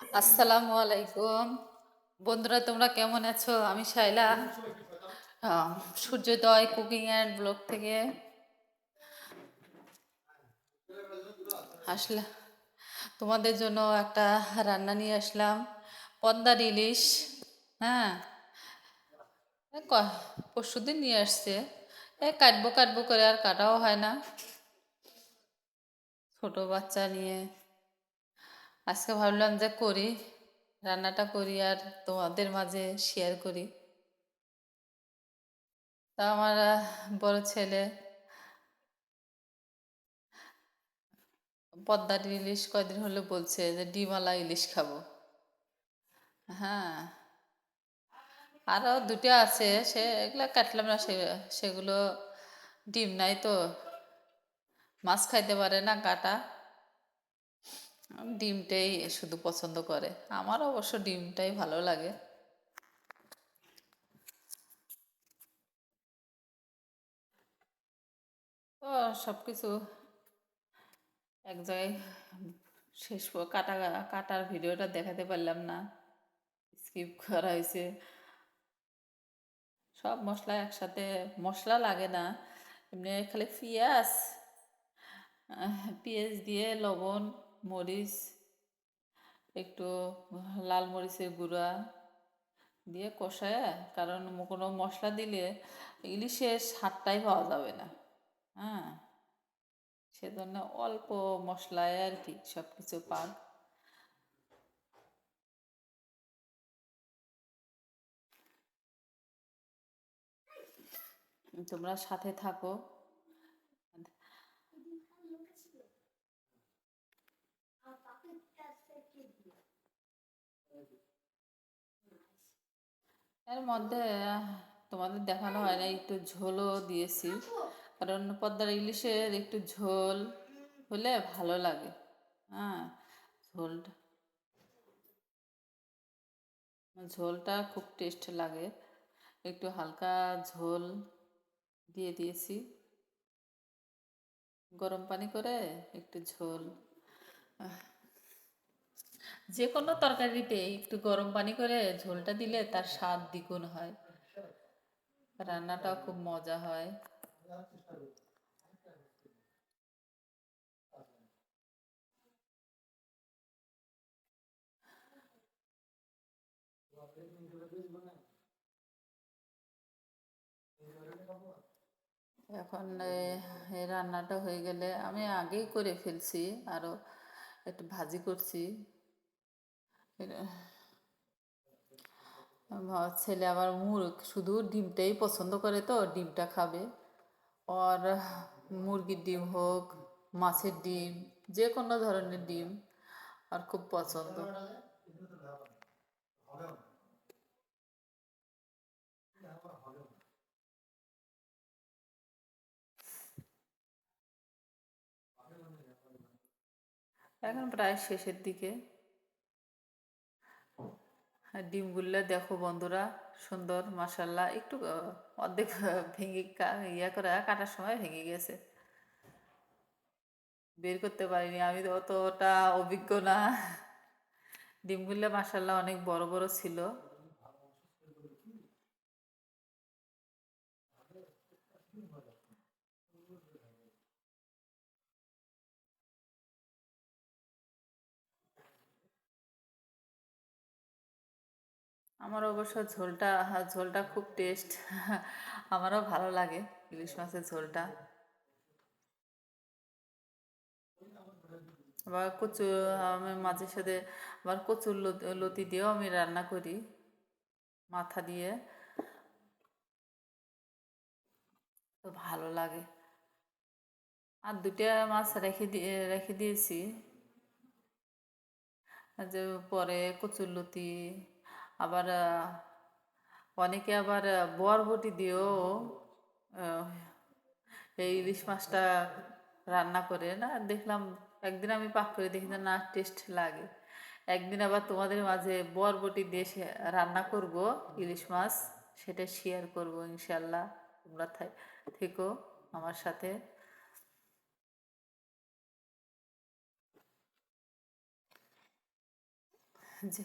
আসসালামু আলাইকুম। বন্ধুরা, তোমরা কেমন আছো? আমি শাইলা সূর্যোদয় কুকিং অ্যান্ড ব্লগ থেকে। আসলে, তোমাদের জন্য একটা রান্না নিয়ে আসলাম। পদ্মার ইলিশ হ্যাঁ? পরশু দিন নিয়ে আসছে। এই কাটবো কাটবো করে আর কাটাও হয় না। ছোট বাচ্চা নিয়ে। আজকে ভাবলাম যে করি, রান্নাটা করি আর তোমাদের মাঝে শেয়ার করি। তা আমার বড় ছেলে পদ্মার ইলিশ কয়দিন হলো বলছে যে ডিমালা ইলিশ খাব। হ্যাঁ আরও দুটো আছে, সে এগুলো কাটলাম না, সে, সেগুলো ডিম নাই তো, মাছ খাইতে পারে না কাটা। ডিমটাই শুধু পছন্দ করে। আমার অবশ্য ডিমটাই ভালো লাগে। তো সব কিছু এক জায়গায় শেষ কাটা, কাটার ভিডিওটা দেখাতে পারলাম না। স্কিপ করা হয়েছে। সব মশলা একসাথে, মশলা লাগে না। এমনি খালি পেঁয়াজ পেঁয়াজ দিয়ে লবণ মরিচ, একটু লাল মরিচের গুঁড়া দিয়ে কষায়, কারণ কোনো মশলা দিলে ইলিশের স্বাদটাই পাওয়া যাবে না। হ্যাঁ সেজন্য অল্প মশলায় আর কি সব কিছু পাক। তোমরা সাথে থাকো। এর মধ্যে, তোমাদের দেখানো হয় না, একটু ঝোলও দিয়েছি। কারণ পদ্মার ইলিশের একটু ঝোল হলে ভালো লাগে। হ্যাঁ ঝোলটা। ঝোলটা খুব টেস্ট লাগে। একটু হালকা ঝোল দিয়ে দিয়েছি। গরম পানি করে একটু ঝোল। যে কোনো তরকারিতে একটু গরম পানি করে ঝোলটা দিলে তার স্বাদ দ্বিগুণ হয়। রান্নাটাও খুব মজা হয়। এখন এই রান্নাটা হয়ে গেলে আমি আগেই করে ফেলছি আরও একটু ভাজি করছি। ছেলে আবার মুরগ, শুধু ডিমটাই পছন্দ করে তো, ডিমটা খাবে। আর মুরগির ডিম হোক, মাছের ডিম যে কোনো ধরনের ডিম, আর খুব পছন্দ। এখন প্রায় শেষের দিকে। ডিমগুলো দেখো বন্ধুরা, সুন্দর মাসাল্লাহ একটু অর্ধেক ভেঙে ইয়া করে কাটার সময় ভেঙে গেছে। বের করতে পারিনি, আমি তো অতটা অভিজ্ঞ না। ডিমগুলো মাসাল্লাহ অনেক বড় বড় ছিল। আমার অবশ্য ঝোলটা হ্যাঁ, ঝোলটা খুব টেস্ট আমারও ভালো লাগে ইলিশ মাছের ঝোলটা। আবার কচু আমি মাঝে সাথে আবার কচুর লতি দিয়েও আমি রান্না করি মাথা দিয়ে। তো ভালো লাগে। আর দুটা মাছ রেখে দিয়ে রেখে দিয়েছি। যে পরে কচুর লতি আবার অনেকে আবার বরবটি দিয়েও এই ইলিশ মাছটা রান্না করে, না? দেখলাম, একদিন আমি পাক করে দেখি না টেস্ট লাগে। একদিন আবার তোমাদের মাঝে বরবটি দিয়ে রান্না করব ইলিশ মাছ, সেটা শেয়ার করব ইনশাল্লাহ তোমরা থেকো আমার সাথে। যে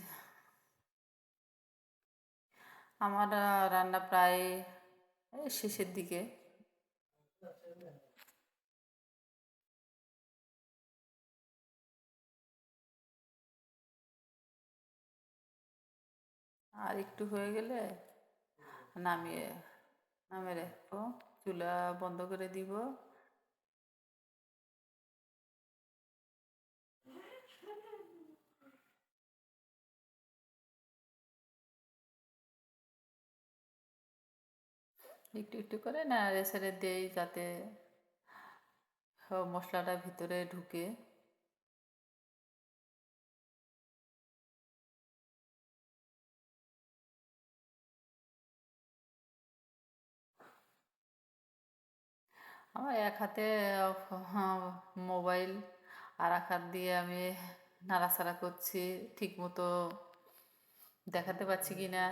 আমার রান্না প্রায় শেষের দিকে। আর একটু হয়ে গেলে নামিয়ে নামিয়ে রাখব। চুলা বন্ধ করে দিব। একটু একটু করে নাড়ে ছেড়ে দেই যাতে মশলাটা ভিতরে ঢুকে। আমার এক হাতে মোবাইল আর এক হাত দিয়ে আমি নাড়াচাড়া করছি, ঠিক মতো দেখাতে পারছি কি না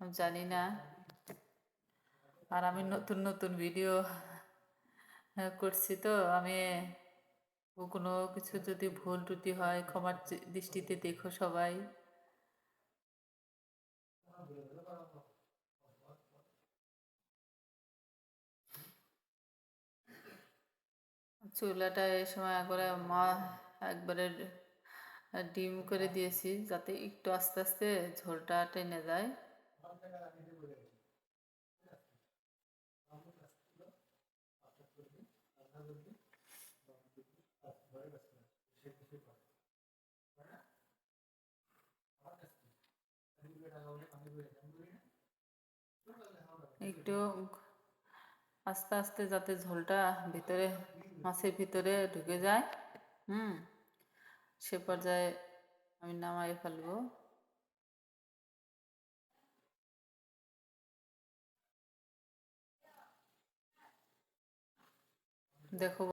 জানি না। আর আমি নতুন নতুন ভিডিও করছি তো। আমি কোনো কিছু যদি ভুল ত্রুটি হয়, ক্ষমার দৃষ্টিতে দেখো সবাই। চুলাটা এই সময় একবারে মা, একবারে ডিম করে দিয়েছি যাতে একটু আস্তে আস্তে ঝোলটা টেনে যায়। একটু আস্তে আস্তে যাতে ঝোলটা ভিতরে, মাছের ভিতরে ঢুকে যায়, হুম? সে পর্যায়ে আমি নামাই ফেলব। দেখো